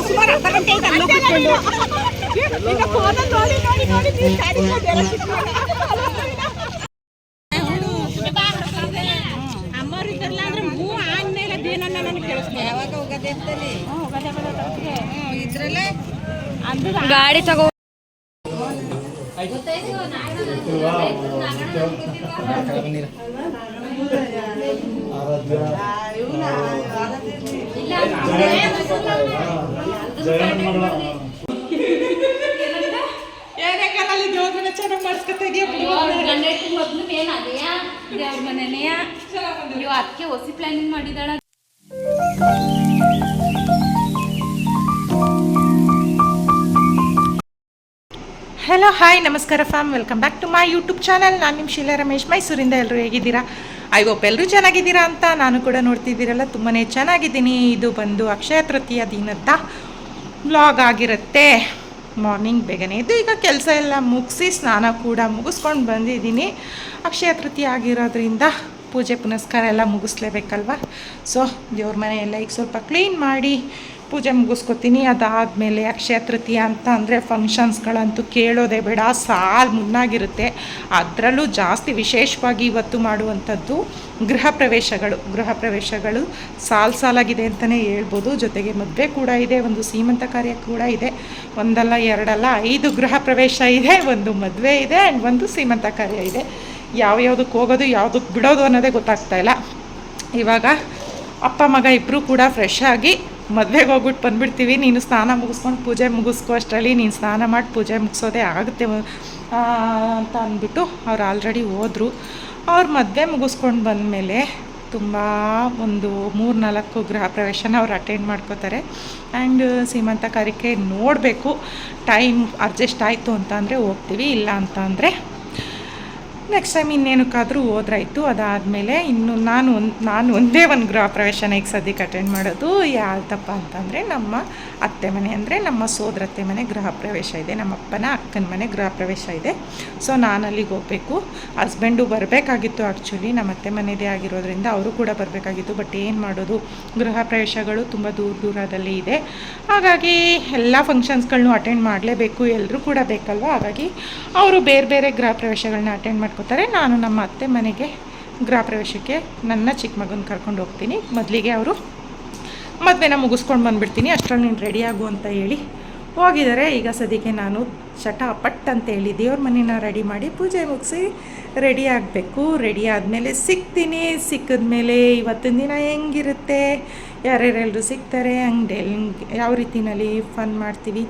ಸುಮಾರು ಅರ್ಧ ಅಂದ್ರೆ ಹೂ ಆದ್ಮೇಲೆ ಅದೇನನ್ನ ನನಗೆ ಕೇಳಿಸ್ತೀನಿ ಯಾವಾಗ ಹೋಗದೆ ಇದ್ರಲ್ಲೇ ಗಾಡಿ ತಗೋ ಏನಕ್ಕೆ ಚೆನ್ನಾಗಿ ಮಾಡಿಸ್ಕೊತಾ ಅದಕ್ಕೆ ಹೊಸಿ ಪ್ಲಾನಿಂಗ್ ಮಾಡಿದಾಳ ಹಲೋ ಹಾಯ್ ನಮಸ್ಕಾರ fam welcome back to my YouTube channel ನಾನು ನಿಮ್ಮ ಶೀಲಾ ರಮೇಶ್. ಮೈಸೂರಿಂದ ಎಲ್ಲರೂ ಹೇಗಿದ್ದೀರಾ? ಐ ಹೋಪ್ ಎಲ್ಲರೂ ಚೆನ್ನಾಗಿದ್ದೀರಾ ಅಂತ ನಾನು ಕೂಡ ನೋಡ್ತಿದ್ದೀರಲ್ಲ ತುಂಬಾ ಚೆನ್ನಾಗಿದ್ದೀನಿ. ಇದು ಬಂದು ಅಕ್ಷಯ ತೃತೀಯ ದಿನದ ಬ್ಲಾಗ್ ಆಗಿರುತ್ತೆ. ಮಾರ್ನಿಂಗ್ ಬೇಗನೆ ಇದು ಈಗ ಕೆಲಸ ಎಲ್ಲ ಮುಗಿಸಿ ಸ್ನಾನ ಕೂಡ ಮುಗಿಸ್ಕೊಂಡು ಬಂದಿದ್ದೀನಿ. ಅಕ್ಷಯ ತೃತೀಯ ಆಗಿರೋದ್ರಿಂದ ಪೂಜೆ ಪುನಸ್ಕಾರ ಎಲ್ಲ ಮುಗಿಸ್ಲೇಬೇಕಲ್ವ? ಸೊ ದೇವ್ರ ಮನೆ ಎಲ್ಲ ಈಗ ಸ್ವಲ್ಪ ಕ್ಲೀನ್ ಮಾಡಿ ಪೂಜೆ ಮುಗಿಸ್ಕೊತೀನಿ, ಅದಾದಮೇಲೆ ಅಕ್ಷಯ ತೃತೀಯ ಅಂತ ಅಂದರೆ ಫಂಕ್ಷನ್ಸ್ಗಳಂತೂ ಕೇಳೋದೇ ಬೇಡ, ಸಾಲು ಮುನ್ನಾಗಿರುತ್ತೆ. ಅದರಲ್ಲೂ ಜಾಸ್ತಿ ವಿಶೇಷವಾಗಿ ಇವತ್ತು ಮಾಡುವಂಥದ್ದು ಗೃಹ ಪ್ರವೇಶಗಳು. ಗೃಹ ಪ್ರವೇಶಗಳು ಸಾಲು ಸಾಲಾಗಿದೆ ಅಂತಲೇ ಹೇಳ್ಬೋದು. ಜೊತೆಗೆ ಮದುವೆ ಕೂಡ ಇದೆ, ಒಂದು ಸೀಮಂತ ಕಾರ್ಯ ಕೂಡ ಇದೆ. ಒಂದಲ್ಲ, ಎರಡಲ್ಲ, ಐದು ಗೃಹ ಪ್ರವೇಶ ಇದೆ, ಒಂದು ಮದುವೆ ಇದೆ ಆ್ಯಂಡ್ ಒಂದು ಸೀಮಂತ ಕಾರ್ಯ ಇದೆ. ಯಾವ್ಯಾವ್ದಕ್ಕೆ ಹೋಗೋದು, ಯಾವುದಕ್ಕೆ ಬಿಡೋದು ಅನ್ನೋದೇ ಗೊತ್ತಾಗ್ತಾ ಇಲ್ಲ. ಇವಾಗ ಅಪ್ಪ, ಮಗ ಇಬ್ಬರೂ ಕೂಡ ಫ್ರೆಶ್ ಆಗಿ ಮದುವೆಗೆ ಹೋಗ್ಬಿಟ್ಟು ಬಂದ್ಬಿಡ್ತೀವಿ. ನೀನು ಸ್ನಾನ ಮುಗಿಸ್ಕೊಂಡು ಪೂಜೆ ಮುಗಿಸ್ಕೋ ಅಷ್ಟರಲ್ಲಿ ನೀನು ಸ್ನಾನ ಮಾಡಿ ಪೂಜೆ ಮುಗಿಸೋದೇ ಆಗುತ್ತೆ ಅಂತ ಅಂದ್ಬಿಟ್ಟು ಅವ್ರು ಆಲ್ರೆಡಿ ಹೋದರು. ಅವ್ರ ಮದುವೆ ಮುಗಿಸ್ಕೊಂಡು ಬಂದಮೇಲೆ ತುಂಬ ಒಂದು ಮೂರು ನಾಲ್ಕು ಗೃಹ ಪ್ರವೇಶನ ಅವ್ರು ಅಟೆಂಡ್ ಮಾಡ್ಕೋತಾರೆ. ಆ್ಯಂಡ್ ಸೀಮಂತ ಕಾರ್ಯಕ್ಕೆ ನೋಡಬೇಕು. ಟೈಮ್ ಅಡ್ಜಸ್ಟ್ ಆಯಿತು ಅಂತ ಅಂದರೆ ಹೋಗ್ತೀವಿ. ಇಲ್ಲ ಅಂತ ಅಂದರೆ ನೆಕ್ಸ್ಟ್ ಟೈಮ್ ಇನ್ನೇನಕ್ಕಾದರೂ ಹೋದ್ರಾಯ್ತು, ಅದಾದಮೇಲೆ ಇನ್ನು ನಾನು ಒಂದು, ನಾನು ಒಂದೇ ಒಂದು ಗೃಹ ಪ್ರವೇಶನ ಈಗ ಸದ್ಯಕ್ಕೆ ಅಟೆಂಡ್ ಮಾಡೋದು ಯಾವ್ದಪ್ಪ ಅಂತಂದರೆ ನಮ್ಮ ಅತ್ತೆ ಮನೆ ಅಂದರೆ ನಮ್ಮ ಸೋದರತ್ತೆ ಮನೆ ಗೃಹ ಪ್ರವೇಶ ಇದೆ, ನಮ್ಮ ಅಪ್ಪನ ಅಕ್ಕನ ಮನೆ ಗೃಹ ಪ್ರವೇಶ ಇದೆ. ಸೊ ನಾನು ಅಲ್ಲಿಗೆ ಹೋಗಬೇಕು ಹಸ್ಬೆಂಡು ಬರಬೇಕಾಗಿತ್ತು ಆ್ಯಕ್ಚುಲಿ ನಮ್ಮ ಅತ್ತೆ ಮನೆಯದೇ ಆಗಿರೋದ್ರಿಂದ ಅವರು ಕೂಡ ಬರಬೇಕಾಗಿತ್ತು ಬಟ್ ಏನು ಮಾಡೋದು? ಗೃಹ ಪ್ರವೇಶಗಳು ತುಂಬ ದೂರ ದೂರದಲ್ಲಿ ಇದೆ. ಹಾಗಾಗಿ ಎಲ್ಲ ಫಂಕ್ಷನ್ಸ್ಗಳನ್ನೂ ಅಟೆಂಡ್ ಮಾಡಲೇಬೇಕು ಎಲ್ಲರೂ ಕೂಡ ಬೇಕಲ್ವ? ಹಾಗಾಗಿ ಅವರು ಬೇರೆ ಬೇರೆ ಗೃಹ ಪ್ರವೇಶಗಳನ್ನ ಅಟೆಂಡ್ ಮಾಡ್ಕೋತಾರೆ. ನಾನು ನಮ್ಮ ಅತ್ತೆ ಮನೆಗೆ ಗೃಹ ಪ್ರವೇಶಕ್ಕೆ ನನ್ನ ಚಿಕ್ಕ ಮಗನ ಕರ್ಕೊಂಡು ಹೋಗ್ತೀನಿ. ಮೊದಲಿಗೆ ಅವರು ಮದುವೆನ ಮುಗಿಸ್ಕೊಂಡು ಬಂದುಬಿಡ್ತೀನಿ. ಅಷ್ಟರಲ್ಲಿ ನೀನು ರೆಡಿ ಆಗು ಅಂತ ಹೇಳಿ ಹೋಗಿದ್ದಾರೆ. ಈಗ ಸದ್ಯಕ್ಕೆ ನಾನು ಚಟ ಪಟ್ ಅಂತ ಹೇಳಿ ದೇವ್ರ ಮನೇನ ರೆಡಿ ಮಾಡಿ ಪೂಜೆ ಮುಗಿಸಿ ರೆಡಿ ಆಗಬೇಕು. ರೆಡಿ ಆದಮೇಲೆ ಸಿಗ್ತೀನಿ. ಸಿಕ್ಕಿದ್ಮೇಲೆ ಇವತ್ತಿನ ದಿನ ಹೆಂಗಿರುತ್ತೆ? ಯಾರ್ಯಾರೆಲ್ಲರೂ ಸಿಗ್ತಾರೆ? ಹಂಗೆ ಯಾವ ರೀತಿನಲ್ಲಿ ಫನ್ ಮಾಡ್ತೀವಿ?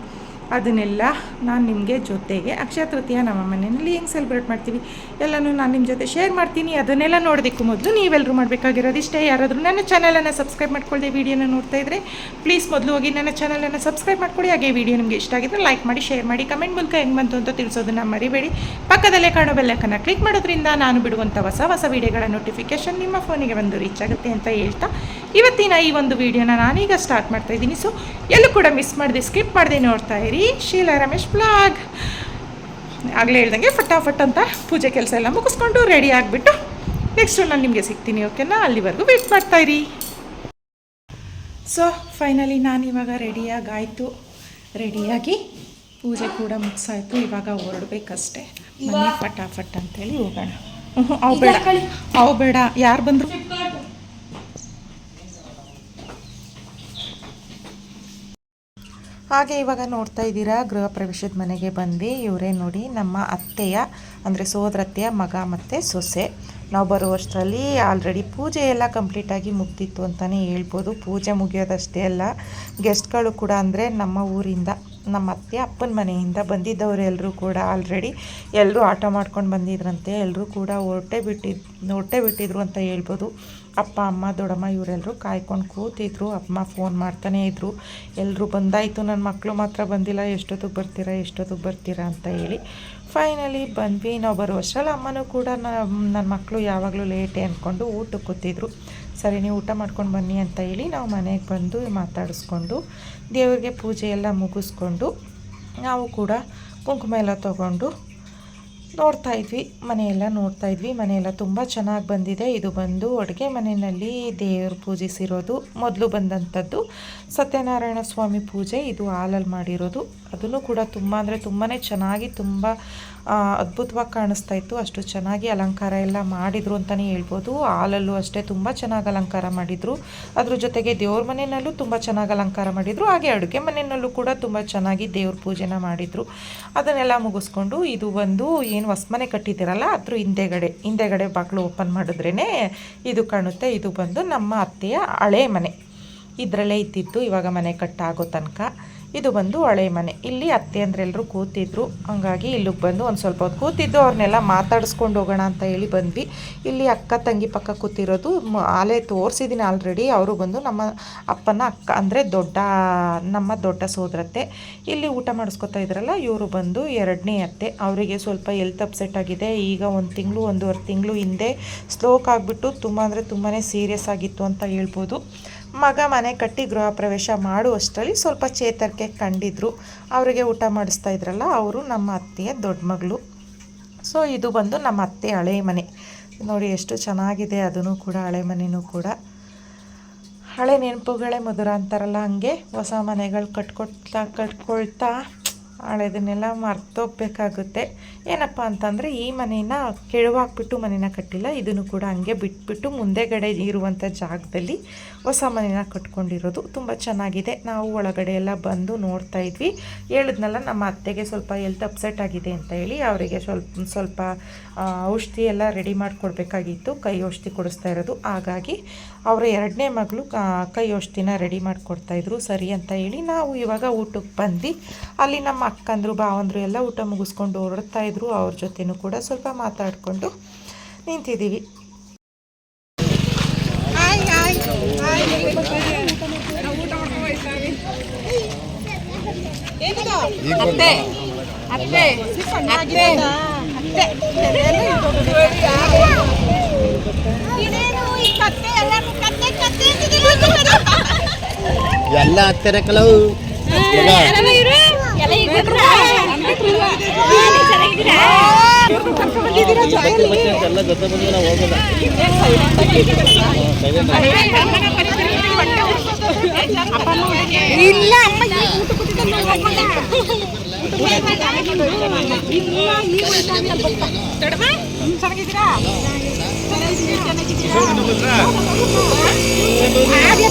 ಅದನ್ನೆಲ್ಲ ನಾನು ನಿಮಗೆ ಜೊತೆಗೆ ಅಕ್ಷಯ ತೃತೀಯ ನಮ್ಮ ಮನೆಯಲ್ಲಿ ಹೆಂಗೆ ಸೆಲೆಬ್ರೇಟ್ ಮಾಡ್ತೀವಿ? ಎಲ್ಲನೂ ನಾನು ನಿಮ್ಮ ಜೊತೆ ಶೇರ್ ಮಾಡ್ತೀನಿ. ಅದನ್ನೆಲ್ಲ ನೋಡೋದಕ್ಕೂ ಮೊದಲು ನೀವೆಲ್ಲರೂ ಮಾಡಬೇಕಾಗಿರೋದು ಇಷ್ಟೇ. ಯಾರಾದರೂ ನನ್ನ ಚಾನಲನ್ನು ಸಬ್ಸ್ಕ್ರೈಬ್ ಮಾಡ್ಕೊಳ್ಳಿ ವೀಡಿಯೋನ ನೋಡ್ತಾ ಇದ್ದರೆ ಪ್ಲೀಸ್ ಮೊದಲು ಹೋಗಿ ನನ್ನ ಚಾನಲನ್ನು ಸಬ್ಸ್ಕ್ರೈಬ್ ಮಾಡ್ಕೊಳ್ಳಿ ಹಾಗೆ ವಿಡಿಯೋ ನಿಮಗೆ ಇಷ್ಟ ಆಗಿದ್ರೆ ಲೈಕ್ ಮಾಡಿ ಶೇರ್ ಮಾಡಿ ಕಮೆಂಟ್ ಮೂಲಕ ಹೆಂಗೆ ಬಂತು ಅಂತ ತಿಳಿಸೋದನ್ನ ಮರಿಬೇಡಿ. ಪಕ್ಕದಲ್ಲೇ ಕಾಣೋ ಬೆಲ್ಲಕ್ಕನ್ನು ಕ್ಲಿಕ್ ಮಾಡೋದ್ರಿಂದ ನಾನು ಬಿಡುವಂಥ ಹೊಸ ಹೊಸ ವೀಡಿಯೋಗಳ ನೋಟಿಫಿಕೇಶನ್ ನಿಮ್ಮ ಫೋನಿಗೆ ಬಂದು ರೀಚ್ ಆಗುತ್ತೆ ಅಂತ ಹೇಳ್ತಾ ಇವತ್ತಿನ ಈ ಒಂದು ವಿಡಿಯೋನ ನಾನೀಗ ಸ್ಟಾರ್ಟ್ ಮಾಡ್ತಾ ಇದ್ದೀನಿ. ಸೊ ಎಲ್ಲೂ ಕೂಡ ಮಿಸ್ ಮಾಡಿದೆ ಸ್ಕಿಪ್ ಮಾಡದೆ ನೋಡ್ತಾ ಇರಿ. ಶೀಲಾ ರಮೇಶ್ ಬ್ಲಾಗ್ ಆಗಲೇ ಹೇಳ್ದಂಗೆ ಫಟಾಫಟ್ ಅಂತ ಪೂಜೆ ಕೆಲಸ ಎಲ್ಲ ಮುಗಿಸ್ಕೊಂಡು ರೆಡಿ ಆಗಿಬಿಟ್ಟು ನೆಕ್ಸ್ಟು ನಾನು ನಿಮಗೆ ಸಿಗ್ತೀನಿ ಓಕೆನಾ ಅಲ್ಲಿವರೆಗೂ ವೇಟ್ ಮಾಡ್ತಾ ಇರಿ. ಸೊ ಫೈನಲಿ ನಾನು ಇವಾಗ ರೆಡಿಯಾಗಾಯಿತು ರೆಡಿಯಾಗಿ ಪೂಜೆ ಕೂಡ ಮುಗಿಸಾಯ್ತು. ಇವಾಗ ಹೊರಡ್ಬೇಕಷ್ಟೇ. ಮನೆ ಫಟಾಫಟ್ ಅಂತೇಳಿ ಹೋಗೋಣ. ಹ್ಞೂ ಅವು ಬೇಡ. ಅವು ಬೇಡ. ಯಾರು ಬಂದರು? ಹಾಗೆ ಇವಾಗ ನೋಡ್ತಾ ಇದ್ದೀರಾ, ಗೃಹ ಪ್ರವೇಶದ ಮನೆಗೆ ಬಂದು ಇವರೇ ನೋಡಿ ನಮ್ಮ ಅತ್ತೆಯ, ಅಂದರೆ ಸೋದರತ್ತೆಯ ಮಗ ಮತ್ತು ಸೊಸೆ. ನಾವು ಬರುವಷ್ಟರಲ್ಲಿ ಆಲ್ರೆಡಿ ಪೂಜೆ ಎಲ್ಲ ಕಂಪ್ಲೀಟಾಗಿ ಮುಗ್ದಿತ್ತು ಅಂತಲೇ ಹೇಳ್ಬೋದು. ಪೂಜೆ ಮುಗಿಯೋದಷ್ಟೇ ಅಲ್ಲ ಗೆಸ್ಟ್ಗಳು ಕೂಡ ಅಂದರೆ ನಮ್ಮ ಊರಿಂದ. ನಮ್ಮ ಅತ್ತೆ, ಅಪ್ಪನ ಮನೆಯಿಂದ ಬಂದಿದ್ದವರು ಎಲ್ಲರೂ ಕೂಡ ಆಲ್ರೆಡಿ ಎಲ್ಲರೂ ಆಟ ಮಾಡ್ಕೊಂಡು ಬಂದಿದ್ರಂತೆ. ಎಲ್ಲರೂ ಕೂಡ ಹೊರಟೆ ಬಿಟ್ಟಿದ್ದು ಹೊರಟೆ ಬಿಟ್ಟಿದ್ರು ಅಂತ ಹೇಳ್ಬೋದು. ಅಪ್ಪ, ಅಮ್ಮ, ದೊಡ್ಡಮ್ಮ ಇವರೆಲ್ಲರೂ ಕಾಯ್ಕೊಂಡು ಕೂತಿದ್ರು. ಅಮ್ಮ ಫೋನ್ ಮಾಡ್ತಾನೇ ಇದ್ದರು ಎಲ್ಲರೂ ಬಂದಾಯಿತು ನನ್ನ ಮಕ್ಕಳು ಮಾತ್ರ ಬಂದಿಲ್ಲ. ಎಷ್ಟೊತ್ತಿಗೆ ಬರ್ತೀರಾ ಎಷ್ಟೊತ್ತಿಗೆ ಬರ್ತೀರಾ ಅಂತ ಹೇಳಿ ಫೈನಲಿ ಬಂದ್ವಿ. ನಾವು ಬರೋ ಅಷ್ಟರಲ್ಲಿ ಅಮ್ಮನೂ ಕೂಡ ನನ್ನ ಮಕ್ಕಳು ಯಾವಾಗಲೂ ಲೇಟೇ ಅಂದ್ಕೊಂಡು ಊಟಕ್ಕೆ ಕೂತಿದ್ರು. ಸರಿ, ನೀವು ಊಟ ಮಾಡ್ಕೊಂಡು ಬನ್ನಿ ಅಂತ ಹೇಳಿ ನಾವು ಮನೆಗೆ ಬಂದು ಮಾತಾಡಿಸ್ಕೊಂಡು ದೇವ್ರಿಗೆ ಪೂಜೆ ಎಲ್ಲ ಮುಗಿಸ್ಕೊಂಡು ನಾವು ಕೂಡ ಕುಂಕುಮ ಎಲ್ಲ ತಗೊಂಡು ನೋಡ್ತಾ ಇದ್ವಿ ಮನೆಯೆಲ್ಲ ನೋಡ್ತಾ ಇದ್ವಿ. ಮನೆಯೆಲ್ಲ ತುಂಬ ಚೆನ್ನಾಗಿ ಬಂದಿದೆ. ಇದು ಬಂದು ಅಡುಗೆ ಮನೆಯಲ್ಲಿ ದೇವರು ಪೂಜಿಸಿರೋದು ಮೊದಲು ಬಂದಂಥದ್ದು ಸತ್ಯನಾರಾಯಣ ಸ್ವಾಮಿ ಪೂಜೆ. ಇದು ಹಾಲಲ್ಲಿ ಮಾಡಿರೋದು. ಅದನ್ನು ಕೂಡ ತುಂಬ ಅಂದರೆ ತುಂಬಾ ಚೆನ್ನಾಗಿ ತುಂಬ ಅದ್ಭುತವಾಗಿ ಕಾಣಿಸ್ತಾ ಇತ್ತು. ಅಷ್ಟು ಚೆನ್ನಾಗಿ ಅಲಂಕಾರ ಎಲ್ಲ ಮಾಡಿದರು ಅಂತಲೇ ಹೇಳ್ಬೋದು. ಹಾಲಲ್ಲೂ ಅಷ್ಟೇ ತುಂಬ ಚೆನ್ನಾಗಿ ಅಲಂಕಾರ ಮಾಡಿದರು. ಅದ್ರ ಜೊತೆಗೆ ದೇವ್ರ ಮನೆಯಲ್ಲೂ ತುಂಬ ಚೆನ್ನಾಗಿ ಅಲಂಕಾರ ಮಾಡಿದರು. ಹಾಗೆ ಅಡುಗೆ ಮನೆಯಲ್ಲೂ ಕೂಡ ತುಂಬ ಚೆನ್ನಾಗಿ ದೇವ್ರ ಪೂಜೆನ ಮಾಡಿದರು. ಅದನ್ನೆಲ್ಲ ಮುಗಿಸ್ಕೊಂಡು ಇದು ಬಂದು ಏನು ಹೊಸ್ಮನೆ ಕಟ್ಟಿದ್ದೀರಲ್ಲ, ಅದ್ರ ಹಿಂದೆಗಡೆ ಹಿಂದೆಗಡೆ ಬಾಗಿಲು ಓಪನ್ ಮಾಡಿದ್ರೇ ಇದು ಕಾಣುತ್ತೆ. ಇದು ಬಂದು ನಮ್ಮ ಅತ್ತೆಯ ಹಳೆ ಮನೆ. ಇದರಲ್ಲೇ ಇದ್ದಿದ್ದು ಇವಾಗ ಮನೆ ಕಟ್ಟಾಗೋ ತನಕ. ಇದು ಬಂದು ಹಳೆ ಮನೆ. ಇಲ್ಲಿ ಅತ್ತೆ ಅಂದ್ರೆಲ್ಲರೂ ಕೂತಿದ್ರು. ಹಂಗಾಗಿ ಇಲ್ಲಿಗೆ ಬಂದು ಒಂದು ಸ್ವಲ್ಪ ಹೊತ್ತು ಕೂತಿದ್ದು. ಅವ್ರನ್ನೆಲ್ಲ ಮಾತಾಡಿಸ್ಕೊಂಡು ಹೋಗೋಣ ಅಂತ ಹೇಳಿ ಬಂದ್ವಿ. ಇಲ್ಲಿ ಅಕ್ಕ ತಂಗಿ ಪಕ್ಕ ಕೂತಿರೋದು ಆಲೆ ತೋರಿಸಿದ್ದೀನಿ ಆಲ್ರೆಡಿ ಅವರು ಬಂದು ನಮ್ಮ ಅಪ್ಪನ ಅಕ್ಕ ಅಂದರೆ ದೊಡ್ಡ, ನಮ್ಮ ದೊಡ್ಡ ಸೋದರತ್ತೆ. ಇಲ್ಲಿ ಊಟ ಮಾಡಿಸ್ಕೊತಾ ಇದ್ರಲ್ಲ, ಇವರು ಬಂದು ಎರಡನೇ ಅತ್ತೆ. ಅವರಿಗೆ ಸ್ವಲ್ಪ ಎಲ್ತ್ ಅಪ್ಸೆಟ್ ಆಗಿದೆ. ಈಗ ಒಂದು ತಿಂಗಳು, ಒಂದೂವರೆ ತಿಂಗಳು ಹಿಂದೆ ಸ್ಲೋಕ್ ಆಗಿಬಿಟ್ಟು ತುಂಬ ಅಂದರೆ ತುಂಬಾ ಸೀರಿಯಸ್ ಆಗಿತ್ತು ಅಂತ ಹೇಳ್ಬೋದು. ಮಗ ಮನೆ ಕಟ್ಟಿ ಗೃಹ ಪ್ರವೇಶ ಮಾಡುವಷ್ಟರಲ್ಲಿ ಸ್ವಲ್ಪ ಚೇತರಿಕೆ ಕಂಡಿದ್ರು. ಅವರಿಗೆ ಊಟ ಮಾಡಿಸ್ತಾ ಇದ್ರಲ್ಲ, ಅವರು ನಮ್ಮ ಅತ್ತೆಯ ದೊಡ್ಡ ಮಗಳು. ಸೊ ಇದು ಬಂದು ನಮ್ಮ ಅತ್ತೆ ಹಳೆ ಮನೆ. ನೋಡಿ ಎಷ್ಟು ಚೆನ್ನಾಗಿದೆ ಅದನ್ನು ಕೂಡ, ಹಳೆ ಮನೆಯೂ ಕೂಡ. ಹಳೆ ನೆನಪುಗಳೇ ಮಧುರ ಅಂತಾರಲ್ಲ ಹಂಗೆ. ಹೊಸ ಮನೆಗಳು ಕಟ್ಕೊಳ್ತಾ ಕಟ್ಕೊಳ್ತಾ. ಹಳೆದನ್ನೆಲ್ಲ ಮರ್ತೋಗ್ಬೇಕಾಗುತ್ತೆ. ಏನಪ್ಪ ಅಂತಂದರೆ ಈ ಮನೇನ ಕೆಳವಾಕ್ಬಿಟ್ಟು ಮನೇನ ಕಟ್ಟಿಲ್ಲ, ಇದನ್ನು ಕೂಡ ಹಂಗೆ ಬಿಟ್ಬಿಟ್ಟು ಮುಂದೆಗಡೆ ಇರುವಂಥ ಜಾಗದಲ್ಲಿ ಹೊಸ ಮನೇನ ಕಟ್ಕೊಂಡಿರೋದು. ತುಂಬ ಚೆನ್ನಾಗಿದೆ. ನಾವು ಒಳಗಡೆ ಎಲ್ಲ ಬಂದು ನೋಡ್ತಾ ಇದ್ವಿ. ಹೇಳಿದ್ನಲ್ಲ, ನಮ್ಮ ಅತ್ತೆಗೆ ಸ್ವಲ್ಪ ಎಲ್ತ್ ಅಪ್ಸೆಟ್ ಆಗಿದೆ ಅಂತ ಹೇಳಿ ಅವರಿಗೆ ಸ್ವಲ್ಪ ಸ್ವಲ್ಪ ಔಷಧಿ ಎಲ್ಲ ರೆಡಿ ಮಾಡಿಕೊಡ್ಬೇಕಾಗಿತ್ತು. ಕೈ ಔಷಧಿ ಕೊಡಿಸ್ತಾ ಇರೋದು. ಹಾಗಾಗಿ ಅವರ ಎರಡನೇ ಮಗಳು ಕೈ ಔಷಧಿನ ರೆಡಿ ಮಾಡಿಕೊಡ್ತಾಯಿದ್ರು ಸರಿ ಅಂತ ಹೇಳಿ ನಾವು ಇವಾಗ ಊಟಕ್ಕೆ ಬಂದು ಅಲ್ಲಿ ನಮ್ಮ ಅಕ್ಕಂದರು ಭಾವಂದರು ಎಲ್ಲ ಊಟ ಮುಗಿಸ್ಕೊಂಡು ಹೊರಡ್ತಾ ಇದ್ರು ಅವ್ರ ಜೊತೆನೂ ಕೂಡ ಸ್ವಲ್ಪ ಮಾತಾಡಿಕೊಂಡು ನಿಂತಿದ್ದೀವಿ? ಎಲ್ಲ ಹತ್ತಿರ ಕೆಲವು? ಎಲ್ಲ ಜೊತೆ ಬಂದು ನಾವು ಹೋಗೋದ ಇಲ್ಲ ಅಮ್ಮ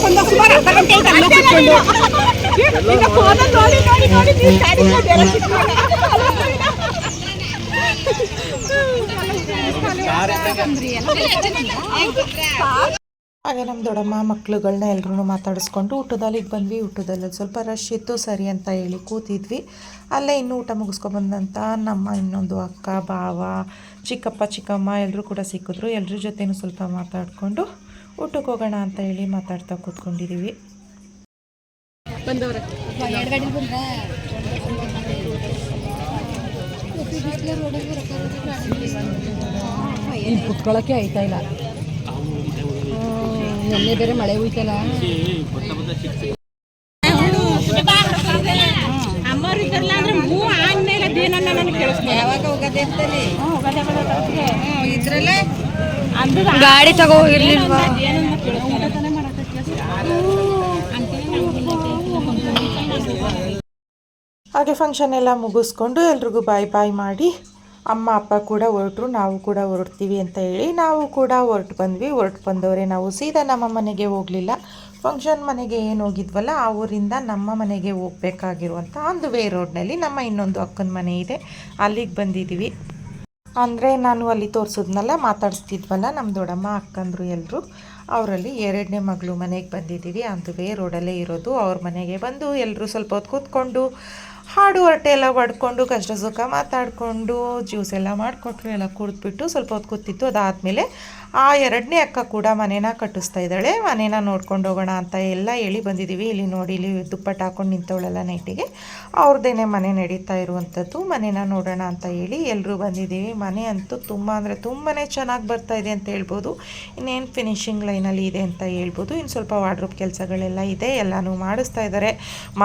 ಬಂದ ಸುಮಾರು ಅರ್ಧ ಗಂಟೆ ಆಯ್ತು ಅಲ್ಲೇ ಕೂತ್ಕೊಂಡು. ಹಾಗೆ ನಮ್ಮ ದೊಡ್ಡಮ್ಮ ಮಕ್ಳುಗಳನ್ನ ಎಲ್ಲರೂ ಮಾತಾಡಿಸ್ಕೊಂಡು ಊಟದಲ್ಲಿಗೆ ಬಂದ್ವಿ. ಊಟದಲ್ಲಿ ಸ್ವಲ್ಪ ರಶ್ ಇತ್ತು. ಸರಿ ಅಂತ ಹೇಳಿ ಕೂತಿದ್ವಿ. ಅಲ್ಲೇ ಇನ್ನೂ ಊಟ ಮುಗಿಸ್ಕೊಬಂದಂಥ ನಮ್ಮ ಇನ್ನೊಂದು ಅಕ್ಕ ಬಾವ ಚಿಕ್ಕಪ್ಪ, ಚಿಕ್ಕಮ್ಮ ಎಲ್ಲರೂ ಕೂಡ ಸಿಕ್ಕಿದ್ರು. ಎಲ್ಲರ ಜೊತೆನೂ ಸ್ವಲ್ಪ ಮಾತಾಡಿಕೊಂಡು ಊಟಕ್ಕೆ ಹೋಗೋಣ ಅಂತ ಹೇಳಿ ಮಾತಾಡ್ತಾ ಕೂತ್ಕೊಂಡಿದ್ದೀವಿ ಕುತ್ಕೊಳ್ಳೋಕೆ ಆಯ್ತಾ ಇಲ್ಲ. ನಿನ್ನೆ ಬೇರೆ ಮಳೆ ಹೋಯ್ತಲ್ಲ. ಗಾಡಿ ತಗೋ ಅಂದ್ರೆ ಹೂ ಆದ್ಮೇಲೆ ಅದೇನನ್ನ ನನಗೆ ಕೇಳಿಸ್ತಾರೆ ಯಾವಾಗ ಹೋಗೋದೆ ಅಂತಲ್ಲಿ ಇದ್ರಲ್ಲೇ ಗಾಡಿ ತಗೋ ಇರ್ಲಿಲ್ವಾ ಏನನ್ನ ಕೇಳಿಸ್ತಾರೆ ಹಾಗೆ ಫಂಕ್ಷನ್ ಎಲ್ಲ ಮುಗಿಸ್ಕೊಂಡು ಎಲ್ರಿಗೂ ಬಾಯ್ ಬಾಯ್ ಮಾಡಿ, ಅಮ್ಮ, ಅಪ್ಪ ಕೂಡ ಹೊರಟ್ರು, ನಾವು ಕೂಡ ಹೊರಡ್ತೀವಿ ಅಂತ ಹೇಳಿ ನಾವು ಕೂಡ ಹೊರಟು ಬಂದ್ವಿ. ಹೊರಟು ಬಂದವರೇ ನಾವು. ಸೀದಾ ನಮ್ಮ ಮನೆಗೆ ಹೋಗಲಿಲ್ಲ. ಫಂಕ್ಷನ್ ಮನೆಗೆ ಏನು ಹೋಗಿದ್ವಲ್ಲ, ಆ ಊರಿಂದ ನಮ್ಮ ಮನೆಗೆ ಹೋಗ್ಬೇಕಾಗಿರುವಂಥ ಒಂದು ವೇ ರೋಡ್ನಲ್ಲಿ ನಮ್ಮ ಇನ್ನೊಂದು ಅಕ್ಕನ ಮನೆ ಇದೆ. ಅಲ್ಲಿಗೆ ಬಂದಿದ್ದೀವಿ ಅಂದರೆ ನಾನು ಅಲ್ಲಿ ತೋರಿಸಿದ್ನಲ್ಲ, ಮಾತಾಡಿಸ್ತಿದ್ವಲ್ಲ ನಮ್ಮ ದೊಡ್ಡಮ್ಮ ಅಕ್ಕಂದರು ಎಲ್ಲರೂ ಅವರಲ್ಲಿ ಎರಡನೇ ಮಗಳು ಮನೆಗೆ ಬಂದಿದ್ದೀವಿ ಅಂದುವೇ ರೋಡಲ್ಲೇ ಇರೋದು. ಅವ್ರ ಮನೆಗೆ ಬಂದು ಎಲ್ಲರೂ ಸ್ವಲ್ಪ ಹೊತ್ತು ಕೂತ್ಕೊಂಡು ಹಾಡು ಹೊರಟೆ ಎಲ್ಲ ಹೊಡ್ಕೊಂಡು ಕಷ್ಟ ಸುಖ ಮಾತಾಡಿಕೊಂಡು ಜ್ಯೂಸ್ ಎಲ್ಲ ಮಾಡಿಕೊಟ್ರು, ಎಲ್ಲ ಕುಡಿದ್ಬಿಟ್ಟು ಸ್ವಲ್ಪ ಹೊತ್ತು ಕೂತಿತ್ತು. ಅದಾದಮೇಲೆ ಆ ಎರಡನೇ ಅಕ್ಕ ಕೂಡ ಮನೇನ ಕಟ್ಟಿಸ್ತಾ ಇದ್ದಾಳೆ. ಮನೇನ ನೋಡ್ಕೊಂಡು ಹೋಗೋಣ ಅಂತ ಎಲ್ಲ ಹೇಳಿ ಬಂದಿದ್ದೀವಿ. ಇಲ್ಲಿ ನೋಡಿ, ಇಲ್ಲಿ ದುಪ್ಪಟ್ಟು ಹಾಕೊಂಡು ನಿಂತವಳೆಲ್ಲ ನೈಟಿಗೆ. ಅವ್ರದ್ದೇನೆ ಮನೆ ನಡೀತಾ ಇರುವಂಥದ್ದು. ಮನೇನ ನೋಡೋಣ ಅಂತ ಹೇಳಿ ಎಲ್ಲರೂ ಬಂದಿದ್ದೀವಿ. ಮನೆ ಅಂತೂ ತುಂಬ ಅಂದರೆ ತುಂಬಾ ಚೆನ್ನಾಗಿ ಬರ್ತಾ ಇದೆ ಅಂತ ಹೇಳ್ಬೋದು. ಇನ್ನೇನು ಫಿನಿಶಿಂಗ್ ಲೈನಲ್ಲಿ ಇದೆ ಅಂತ ಹೇಳ್ಬೋದು. ಇನ್ನು ಸ್ವಲ್ಪ ವಾರ್ಡ್ರೋಬ್ ಕೆಲಸಗಳೆಲ್ಲ ಇದೆ. ಎಲ್ಲನೂ ಮಾಡಿಸ್ತಾ ಇದ್ದಾರೆ.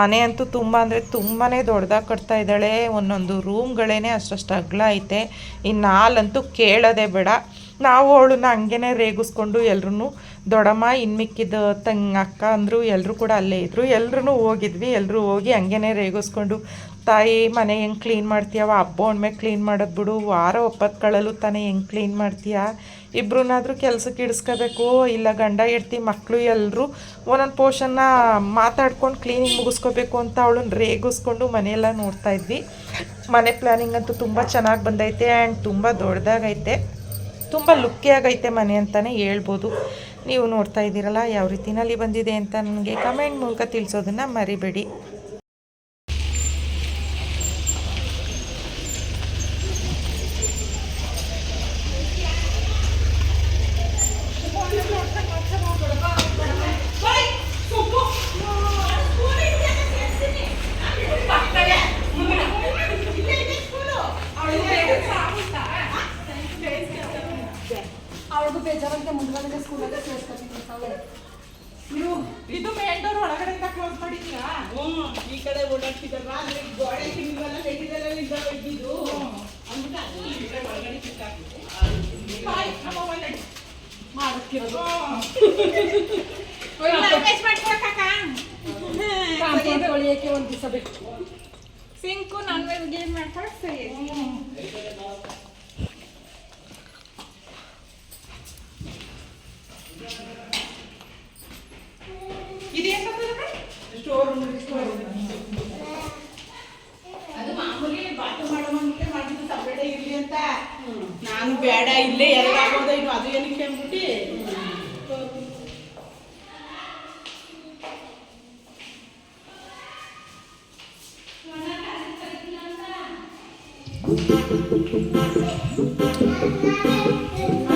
ಮನೆ ಅಂತೂ ತುಂಬ ಅಂದರೆ ತುಂಬಾ ದೊಡ್ಡದಾಗಿ ಕಟ್ತಾ ಇದ್ದಾಳೆ. ಒಂದೊಂದು ರೂಮ್ಗಳೇನೆ ಅಷ್ಟಷ್ಟು ಅಗಲ ಐತೆ. ಇನ್ನು ಹಾಲಂತೂ ಕೇಳೋದೆ ಬೇಡ. ನಾವು ಅವಳನ್ನ ಹಂಗೇನೆ ರೇಗಿಸ್ಕೊಂಡು ಎಲ್ರೂ ದೊಡ್ಡಮ್ಮ ಇನ್ಮಿಕ್ಕಿದ ತಂಗ ಅಕ್ಕ ಅಂದರು ಎಲ್ಲರೂ ಕೂಡ ಅಲ್ಲೇ ಇದ್ದರು ಎಲ್ಲರೂ ಹೋಗಿದ್ವಿ. ಎಲ್ಲರೂ ಹೋಗಿ ಹಂಗೇನೆ ರೇಗಿಸ್ಕೊಂಡು ತಾಯಿ ಮನೆ ಹೆಂಗೆ ಕ್ಲೀನ್ ಮಾಡ್ತೀಯವ ಹಬ್ಬ ಹುಣ್ಮೆ ಕ್ಲೀನ್ ಮಾಡೋದು ಬಿಡು. ವಾರ ಒಪ್ಪತ್ಕೊಳ್ಳಲು ತಾನೇ ಹೆಂಗೆ ಕ್ಲೀನ್ ಮಾಡ್ತೀಯ? ಇಬ್ರನ್ನಾದರೂ ಕೆಲ್ಸಕ್ಕೆ ಇಡಿಸ್ಕೋಬೇಕು. ಇಲ್ಲ ಗಂಡ, ಹೆಡ್ತಿ ಮಕ್ಕಳು ಎಲ್ಲರೂ ಒಂದೊಂದು ಪೋರ್ಷನ್ನ ಮಾತಾಡ್ಕೊಂಡು ಕ್ಲೀನಿಂಗ್ ಮುಗಿಸ್ಕೋಬೇಕು ಅಂತ ಅವಳನ್ನ ರೇಗಿಸ್ಕೊಂಡು ಮನೆಯೆಲ್ಲ ನೋಡ್ತಾ ಇದ್ವಿ. ಮನೆ ಪ್ಲ್ಯಾನಿಂಗ್ ಅಂತೂ ತುಂಬ ಚೆನ್ನಾಗಿ ಬಂದೈತೆ ಆ್ಯಂಡ್ ತುಂಬ ದೊಡ್ಡದಾಗೈತೆ. ತುಂಬ ಲುಕ್ಕಿಯಾಗೈತೆ ಮನೆ ಅಂತಲೇ ಹೇಳ್ಬೋದು. ನೀವು ನೋಡ್ತಾ ಇದ್ದೀರಲ್ಲ, ಯಾವ ರೀತಿನಲ್ಲಿ ಬಂದಿದೆ ಅಂತ ನನಗೆ ಕಮೆಂಟ್ ಮೂಲಕ ತಿಳಿಸೋದನ್ನು ಮರಿಬೇಡಿ ಅವಳಿಗೂ ಬೇಜಾರಂತೆ ಮುಂದ್ಗಡೆ ಸ್ಕೂಲಲ್ಲಿ ಸೇರ್ಸ್ಕೊತೀನಿ ಇದು ಮೇನ್ ಡೋರ್ ಒಳಗಡೆಯಿಂದ ಕ್ಲೋಸ್ ಮಾಡಿದ್ದೀರಾ ಈ ಕಡೆ ಓಡಾಡ್ತಿದ್ದಲ್ವಾ ಅಂದ್ರೆ ಗೋಡೆ ಕಿವಿಗೆಲ್ಲ ಕಟ್ಟಿದೆಲ್ಲ ನಿಂತ ಇದ್ದಿದ್ದು ಅಂದ್ಬಿಟ್ಟು ಅದು ಈ ಕಡೆ ಒಳಗಡೆ ಕಿತ್ತಾಕ್ಬಿಟ್ಟು. ನಾನ್ವೆಜ್ ಮಾಡ್ಕೊಳಕ್ಕಕ್ಕ? ಕಾಂಪೌಂಡ್ ತೊಳಿಯಕ್ಕೆ ಒಂದು ದಿವಸ ಸಿಂಕು ನಾನ್ ವೆಜ್ ಗೇಮ್ ಮಾಡ್ಕೊಳಕ್ ಸರಿ ಅದು ಮಾಮೂಲಿ ಬಾತ್ರೂಮ್ ಮಾಡೋ ಮುಂದೆ ಮಾಡಿದ್ದು ಸಪ್ರೇಟ್ ಇರ್ಲಿ ಅಂತ. ನಾನು ಬೇಡ ಇಲ್ಲೇ ಎಲ್ಲ ಆಗೋದ ಇನ್ನು ಅದು ಏನಕ್ಕೆ ಅಂದ್ಬಿಟ್ಟು? Thank you.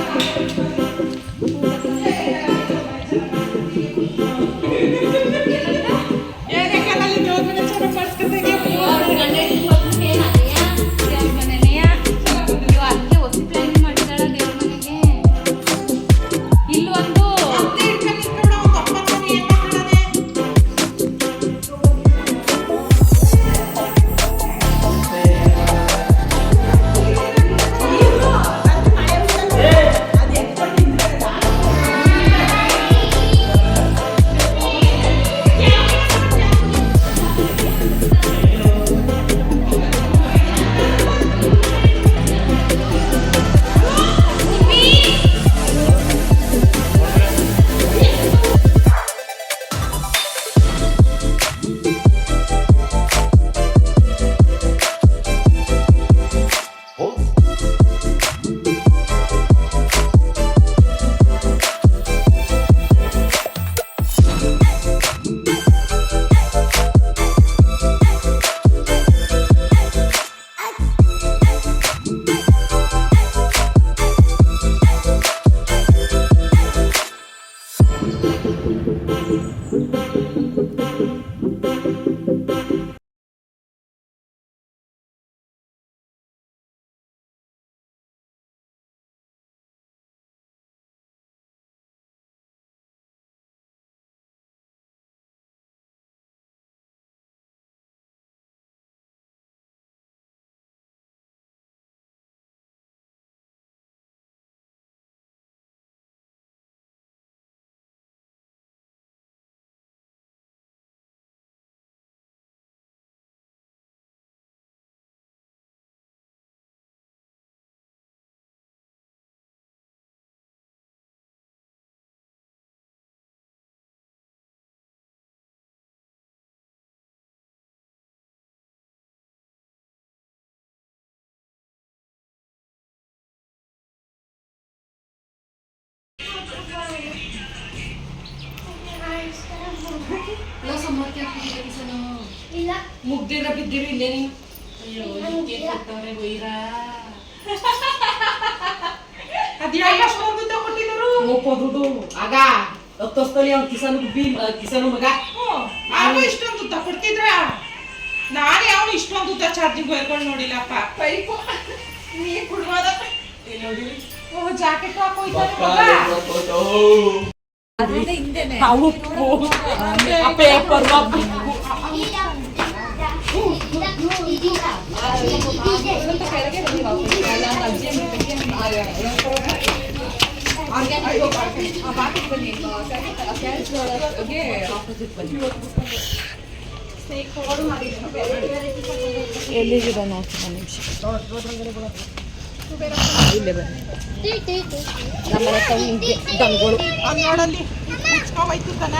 ಮುಗ್ದಿರ ಬಿದ್ದಿರು ಇಲ್ಲೇ ನೀನು. ಅಯ್ಯೋ ಇದಕ್ಕೆ ಕೊಟ್ಟವ್ರೆ ಬೈರಾ ಅದ್ಯಾಕೆ ಅಷ್ಟೊಂದು ತಗೊಟ್ಟಿದ್ರು ಮುಪ್ಪದುದು ಆಗ ಹತ್ತೊಸ್ತಲಿ ಅವ್ನು ಕಿಸನು ಬಿ ಕಿಸನು ಮಗ. ಆಗ ಇಷ್ಟೊಂದು ಕೊಡ್ತಿದ್ರ? ನಾನು ಯಾವ ಇಷ್ಟೊಂದು ಚಾರ್ಜಿಂಗ್ ಹೊಯ್ಕೊಂಡು ನೋಡಿಲ್ಲಪ್ಪ. ಪೈಪು. ನೀ ಕುಡ್ಬೋದ. ಓ ಜಾಕೆಟ್ ಹಾಕೋಯ್ತಾನೆ ಮಗ. ಆ ಎಲ್ಲಿಗಿದೆ ನೋಡ್ತೀನಿ ಒಂದು ನಿಮಿಷ ಇಲ್ಲೇ ಬನ್ನಿ ನಮ್ಮನೆ ಹತ್ರ ಹಿಂಗೆ ದನಗಳು ಅಲ್ಲಿ ನೋಡಲ್ಲಿ ಮುಚ್ಕೋಬೈತು ದನ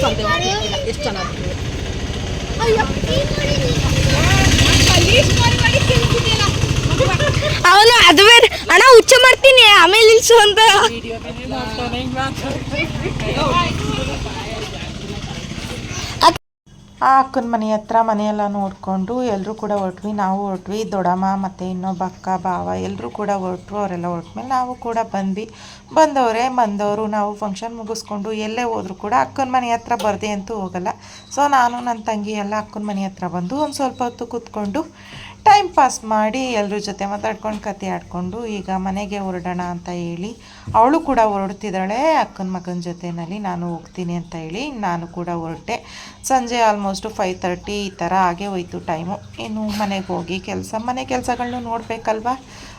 ಸಂತೆ ಹೋಗ್ತಿರ್ಲಿಲ್ಲ ಎಷ್ಟು ಚೆನ್ನಾಗಿ ಅವನು ಅದು ಬೇರೆ ಅಣ್ಣ, ಹುಚ್ಚ ಮಾಡ್ತೀನಿ. ಆಮೇಲೆ ನಿಲ್ಸು ಅಂತ. ಆ ಅಕ್ಕನ ಮನೆ ಹತ್ರ ಮನೆಯೆಲ್ಲ ನೋಡಿಕೊಂಡು ಎಲ್ಲರೂ ಕೂಡ ಹೊರಟ್ವಿ. ನಾವು ಹೊರಟ್ವಿ. ದೊಡ್ಡಮ್ಮ ಮತ್ತು ಇನ್ನೊಬ್ಬ ಅಕ್ಕ, ಭಾವ ಎಲ್ಲರೂ ಕೂಡ ಹೊರಟ್ರು. ಅವರೆಲ್ಲ ಹೊರಟ್ಮೇಲೆ ನಾವು ಕೂಡ ಬಂದ್ವಿ. ಬಂದವರೇ ಬಂದವರು. ನಾವು ಫಂಕ್ಷನ್ ಮುಗಿಸ್ಕೊಂಡು ಎಲ್ಲೇ ಹೋದರೂ ಕೂಡ ಅಕ್ಕನ ಮನೆ ಹತ್ರ ಬರದೆ ಅಂತೂ ಹೋಗಲ್ಲ. ಸೊ ನಾನು ನನ್ನ ತಂಗಿ ಎಲ್ಲ ಅಕ್ಕನ ಮನೆ ಹತ್ರ ಬಂದು ಒಂದು ಸ್ವಲ್ಪ ಹೊತ್ತು ಕೂತ್ಕೊಂಡು ಟೈಮ್ ಪಾಸ್ ಮಾಡಿ ಎಲ್ಲರ ಜೊತೆ ಮಾತಾಡ್ಕೊಂಡು ಕತೆ ಆಡಿಕೊಂಡು ಈಗ ಮನೆಗೆ ಹೊರಡೋಣ ಅಂತ ಹೇಳಿ ಅವಳು ಕೂಡ ಹೊರಡ್ತಿದ್ದಾಳೆ, ಅಕ್ಕನ ಮಗನ ಜೊತೆಯಲ್ಲಿ ನಾನು ಹೋಗ್ತೀನಿ ಅಂತ ಹೇಳಿ ನಾನು ಕೂಡ ಹೊರಟೆ. ಸಂಜೆ ಆಲ್ಮೋಸ್ಟು ಫೈವ್ ತರ್ಟಿ ಈ ಥರ ಹಾಗೆ ಹೋಯ್ತು ಟೈಮು ಇನ್ನು ಮನೆಗೆ ಹೋಗಿ ಕೆಲಸ, ಮನೆ ಕೆಲಸಗಳನ್ನೂ ನೋಡಬೇಕಲ್ವಾ?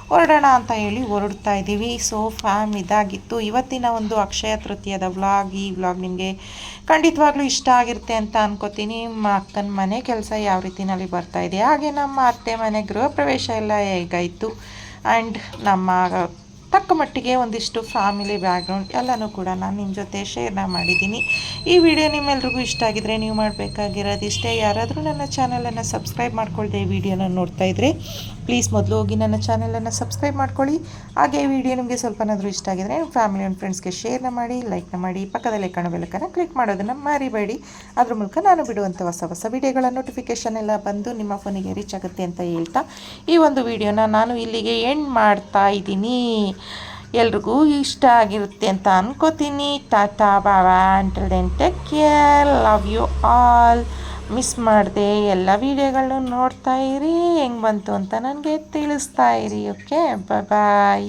ಹೊರಡೋಣ ಅಂತ ಹೇಳಿ ಹೊರಡ್ತಾ ಇದ್ದೀವಿ. ಸೊ ಫ್ಯಾಮ್ ಇದಾಗಿತ್ತು. ಇವತ್ತಿನ ಒಂದು ಅಕ್ಷಯ ತೃತೀಯದ ವ್ಲಾಗ್ ಈ ವ್ಲಾಗ್ ನಿಮಗೆ ಖಂಡಿತವಾಗ್ಲೂ ಇಷ್ಟ ಆಗಿರುತ್ತೆ ಅಂತ ಅನ್ಕೋತೀನಿ. ಅಕ್ಕನ ಮನೆ ಕೆಲಸ ಯಾವ ರೀತಿನಲ್ಲಿ ಬರ್ತಾ ಇದೆ? ಹಾಗೆ ನಮ್ಮ ಅತ್ತೆ ಮನೆ ಗೃಹ ಪ್ರವೇಶ ಎಲ್ಲ ಹೇಗಾಯಿತು? ಆ್ಯಂಡ್ ನಮ್ಮ ತಕ್ಕ ಮಟ್ಟಿಗೆ ಒಂದಿಷ್ಟು ಫ್ಯಾಮಿಲಿ ಬ್ಯಾಕ್ಗ್ರೌಂಡ್ ಎಲ್ಲನೂ ಕೂಡ ನಾನು ನಿಮ್ಮ ಜೊತೆ ಶೇರ್ನ ಮಾಡಿದ್ದೀನಿ. ಈ ವಿಡಿಯೋ ನಿಮ್ಮೆಲ್ರಿಗೂ ಇಷ್ಟ ಆಗಿದ್ರೆ ನೀವು ಮಾಡಬೇಕಾಗಿರೋದಿಷ್ಟೇ. ಯಾರಾದರೂ ನನ್ನ ಚಾನಲನ್ನು ಸಬ್ಸ್ಕ್ರೈಬ್ ಮಾಡ್ಕೊಳ್ದೆ ಈ ವಿಡಿಯೋನ ನೋಡ್ತಾ ಇದ್ರೆ ಪ್ಲೀಸ್ ಮೊದಲು ಹೋಗಿ ನನ್ನ ಚಾನಲನ್ನು ಸಬ್ಸ್ಕ್ರೈಬ್ ಮಾಡ್ಕೊಳ್ಳಿ. ಹಾಗೆ ಈ ವಿಡಿಯೋ ನಿಮಗೆ ಸ್ವಲ್ಪನಾದರೂ ಇಷ್ಟ ಆಗಿದ್ರೆ ನಿಮ್ಮ ಫ್ಯಾಮಿಲಿ ಆ್ಯಂಡ್ ಫ್ರೆಂಡ್ಸ್ಗೆ ಶೇರ್ನ ಮಾಡಿ, ಲೈಕ್ನ ಮಾಡಿ, ಪಕ್ಕದಲ್ಲೇ ಕಾಣೋ ಬೆಲಕನ್ನು ಕ್ಲಿಕ್ ಮಾಡೋದನ್ನು ಮರಿಬೇಡಿ. ಅದ್ರ ಮೂಲಕ ನಾನು ಬಿಡುವಂಥ ಹೊಸ ಹೊಸ ವಿಡಿಯೋಗಳ ನೋಟಿಫಿಕೇಷನ್ ಎಲ್ಲ ಬಂದು ನಿಮ್ಮ ಫೋನಿಗೆ ರೀಚ್ ಆಗುತ್ತೆ ಅಂತ ಹೇಳ್ತಾ ಈ ಒಂದು ವಿಡಿಯೋನ ನಾನು ಇಲ್ಲಿಗೆ ಎಂಡ್ ಮಾಡ್ತಾ ಇದ್ದೀನಿ. ಎಲ್ರಿಗೂ ಇಷ್ಟ ಆಗಿರುತ್ತೆ ಅಂತ ಅನ್ಕೋತೀನಿ. Tata, Baba until then take care love you all miss ಮಾಡಿದೆ ಎಲ್ಲ ವೀಡಿಯೋಗಳನ್ನು ನೋಡ್ತಾ ಇರಿ ಹೆಂಗೆ ಬಂತು ಅಂತ ನನಗೆ ತಿಳಿಸ್ತಾ ಇರಿ ಓಕೆ ಬಾಯ್